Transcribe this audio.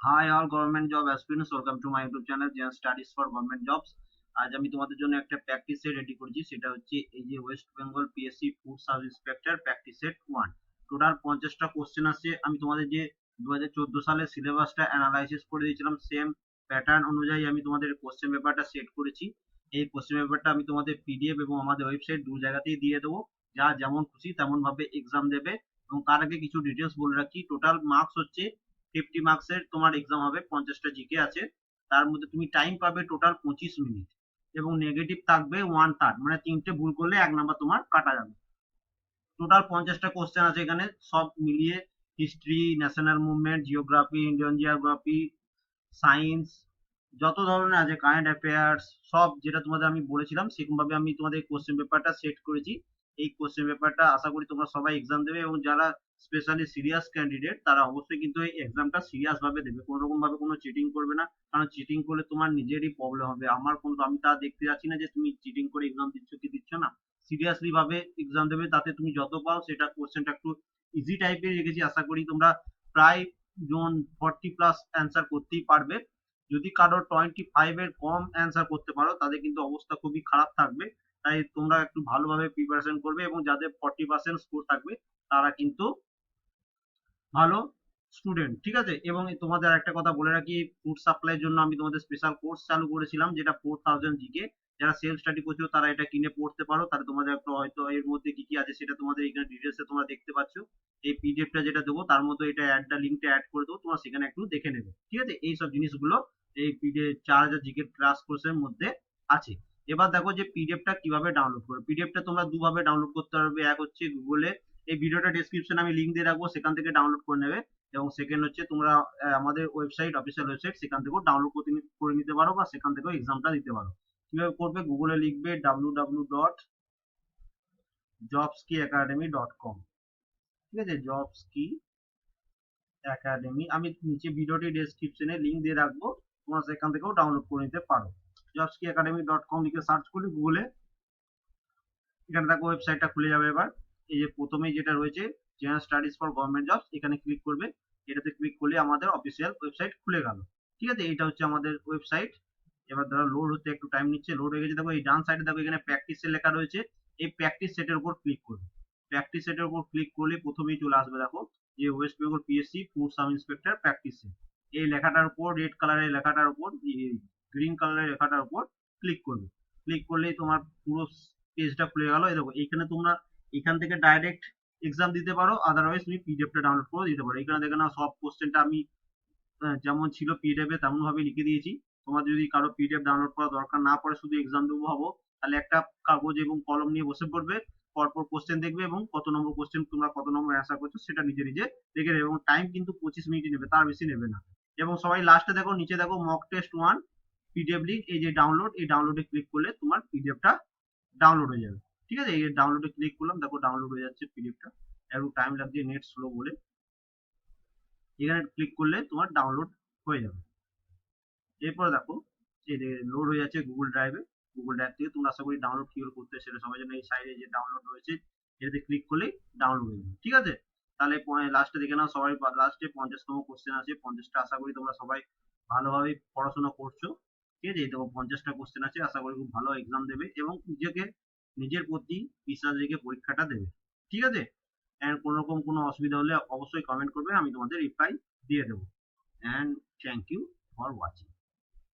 Hi all government job aspirants welcome to my YouTube channel gen studies for government jobs আজ আমি তোমাদের জন্য একটা প্র্যাকটিস সেট রেডি করেছি, সেটা হচ্ছে এই যে West Bengal PSC food sub inspector practice set one total পঞ্চাশটা কোশ্চেন আছে। আমি তোমাদের যে দু হাজার চোদ্দ সালের সিলেবাসটা অ্যানালাইসিস করে দিয়েছিলাম সেম প্যাটার্ন অনুযায়ী আমি তোমাদের কোশ্চেন পেপারটা সেট করেছি। এই কোশ্চেন পেপারটা আমি তোমাদের পিডিএফ এবং আমাদের ওয়েবসাইট দু জায়গাতেই দিয়ে দেবো। যা যেমন খুশি তেমন ভাবে এক্সাম দেবে এবং তার আগে কিছু ডিটেলস বলে রাখি। টোটাল মার্কস হচ্ছে ফিফটি মার্কসের তোমার এক্সাম হবে, পঞ্চাশটা জিকে আছে। তার মধ্যে তুমি টাইম পাবে টোটাল পঁচিশ মিনিট এবং নেগেটিভ থাকবে ওয়ান থার্ড মানে তিনটে ভুল করলে এক নাম্বার তোমার কাটা যাবে। টোটাল পঞ্চাশটা কোশ্চেন আছে এখানে, সব মিলিয়ে history national movement geography Indian geography science যত ধরনের আছে কারেন্ট অ্যাফেয়ার্স সব যেটা তোমাদের আমি বলেছিলাম, সেরকমভাবে আমি তোমাদের কোশ্চেন পেপারটা সেট করেছি। এই কোশ্চেন পেপারটা আশা করি তোমরা সবাই এক্সাম দেবে এবং যারা স্পেশালি সিরিয়াস ক্যান্ডিডেট তারা অবশ্যই কিন্তু এই এক্সামটা সিরিয়াস ভাবে দেবে। কোনো রকম ভাবে কোনো চিটিং করবে না, কারণ চিটিং করলে তোমার নিজেরই প্রবলেম হবে। আমার কোনো, আমি তা দেখতে যাচ্ছি না যে তুমি চিটিং করে এক্সাম দিচ্ছ কি দিচ্ছ না। সিরিয়াসলি ভাবে এক্সাম দেবে, তাতে তুমি যত পাও সেটা কোশ্চেনটা একটু ইজি টাইপের রেখেছি। আশা করি তোমরা প্রায় জন ফর্টি প্লাস অ্যান্সার করতেই পারবে। যদি কারোর টোয়েন্টি ফাইভ এর কম অ্যান্সার করতে পারো, তাদের কিন্তু অবস্থা খুবই খারাপ থাকবে। তাই তোমরা একটু ভালোভাবে প্রিপারেশন করবে এবং যাদের ফর্টি পার্সেন্ট স্কোর থাকবে, তারা কিন্তু ভালো স্টুডেন্ট ঠিক আছে? এবং তোমাদের একটা কথা বলে রাখি ফুড সাপ্লাইয়ের জন্য আমি তোমাদের স্পেশাল কোর্স চালু করেছিলাম, যেটা ফোর থাউজেন্ড জিকে যারা সেলফ স্টাডি করছ, তারা এটা কিনে পড়তে পারো। তাহলে তোমাদের একটু হয়তো এর মধ্যে কি কি আছে সেটা তোমাদের এখানে ডিটেলসে তোমরা দেখতে পাচ্ছ। এই পিডিএফটা যেটা দেবো, তার মধ্যে এটা অ্যাডটা লিঙ্কটা অ্যাড করে দেবো, তোমরা সেখানে একটু দেখে নেবে, ঠিক আছে? এই সব জিনিসগুলো এই পিডিএফ চার হাজার জিকে ক্লাস কোর্সের মধ্যে আছে। এবার দেখো যে পিডিএফটা কীভাবে ডাউনলোড করবে? পিডিএফটা তোমরা দুভাবে ডাউনলোড করতে পারবে। এক হচ্ছে গুগলে এই ভিডিওটা ডেসক্রিপশনে আমি লিঙ্ক দিয়ে রাখব, সেখান থেকে ডাউনলোড করে নেবে। এবং সেকেন্ড হচ্ছে তোমরা আমাদের ওয়েবসাইট অফিসিয়াল ওয়েবসাইট সেখান থেকেও ডাউনলোড করে নিতে পারো বা সেখান থেকেও এক্সামটা দিতে পারো। কীভাবে করবে? গুগলে লিখবে ডাব্লু ডাব্লু ডট জবস কি একাডেমি ডট কম ঠিক আছে? জবস কি একাডেমি আমি নিচে ভিডিওটি ডেসক্রিপশনে লিঙ্ক দিয়ে রাখব। তোমরা সেখান থেকেও ডাউনলোড করে নিতে পারো। জবস একাডেমি ডট কম লিখে সার্চ করলে গুগলে এখানে দেখো ওয়েবসাইটটা খুলে যাবে এবার। এই যে প্রথমেই যেটা রয়েছে general studies for government jobs এখানে ক্লিক করবে। এটাতে ক্লিক করলে আমাদের অফিসিয়াল ওয়েবসাইট খুলে গেল। ঠিক আছে? এটা হচ্ছে আমাদের ওয়েবসাইট এবার ধরো লোড হতে একটু টাইম নিচ্ছে। লোড হয়ে গেছে। দেখো এই ডান সাইডে দেখো এখানে প্র্যাকটিস লেখা রয়েছে। এই প্র্যাকটিস সেটের উপর ক্লিক করবে। প্র্যাকটিস সেটের উপর ক্লিক করলে প্রথমেই চলে আসবে দেখো যে West Bengal PSC food sub inspector practice set এই লেখাটার উপর রেড কালারের লেখাটার উপর গ্রিন কালারের লেখাটার উপর ক্লিক করবে। ক্লিক করলেই তোমার পুরো পেজটা খুলে গেল। দেখো, এখানে তোমরা এখান থেকে ডাইরেক্ট এক্সাম দিতে পারো আদারওয়াইজ তুমি পিডিএফটা ডাউনলোড করে দিতে পারো। এখানে দেখে না সব কোশ্চেনটা আমি যেমন ছিল পিডিএফ এ তেমন ভাবে লিখে দিয়েছি। তোমার যদি কারও পিডিএফ ডাউনলোড করা দরকার না পড়ে, শুধু এক্সাম দেবো ভাবো, তাহলে একটা কাগজ এবং কলম নিয়ে বসে পড়বে, পরপর কোশ্চেন দেখবে এবং কত নম্বর কোশ্চেন তোমরা কত নম্বর অ্যান্সার করছ সেটা নিজে নিজে দেখে নেবে এবং টাইম কিন্তু পঁচিশ মিনিট নেবে, তার বেশি নেবে না। এবং সবাই লাস্টে দেখো, নিচে দেখো mock test one PDF link এই যে ডাউনলোড এই ডাউনলোডে ক্লিক করলে তোমার পিডিএফটা ডাউনলোড হয়ে যাবে। ঠিক আছে? এই ডাউনলোডে ক্লিক করলাম, দেখো ডাউনলোড হয়ে যাচ্ছে পিডিএফটা একটু টাইম লাগছে নেট স্লো বলে। এখানে ক্লিক করলে তোমার ডাউনলোড হয়ে যাবে। এরপরে দেখো, এই লোড হয়ে যাচ্ছে গুগল ড্রাইভে গুগল ড্রাইভ থেকে তোমরা আশা করি ডাউনলোড কীভাবে করতে সেটা সবাই জন্য এই সাইডে যে ডাউনলোড রয়েছে, এটাতে ক্লিক করলেই ডাউনলোড হয়ে যাবে। ঠিক আছে? তাহলে লাস্টে দেখে নাও সবাই লাস্টে পঞ্চাশতম কোশ্চেন আছে। পঞ্চাশটা আশা করি তোমরা সবাই ভালোভাবে পড়াশোনা করছ। ঠিক আছে? দেখো পঞ্চাশটা কোশ্চেন আছে, আশা করি খুব ভালো এক্সাম দেবে এবং নিজেকে, নিজের প্রতি বিশ্বাস রেখে পরীক্ষাটা দেবে। ঠিক আছে? অ্যান্ড কোনো রকম কোনো অসুবিধা হলে অবশ্যই কমেন্ট করবে, আমি তোমাদের রিপ্লাই দিয়ে দেবো। And thank you for watching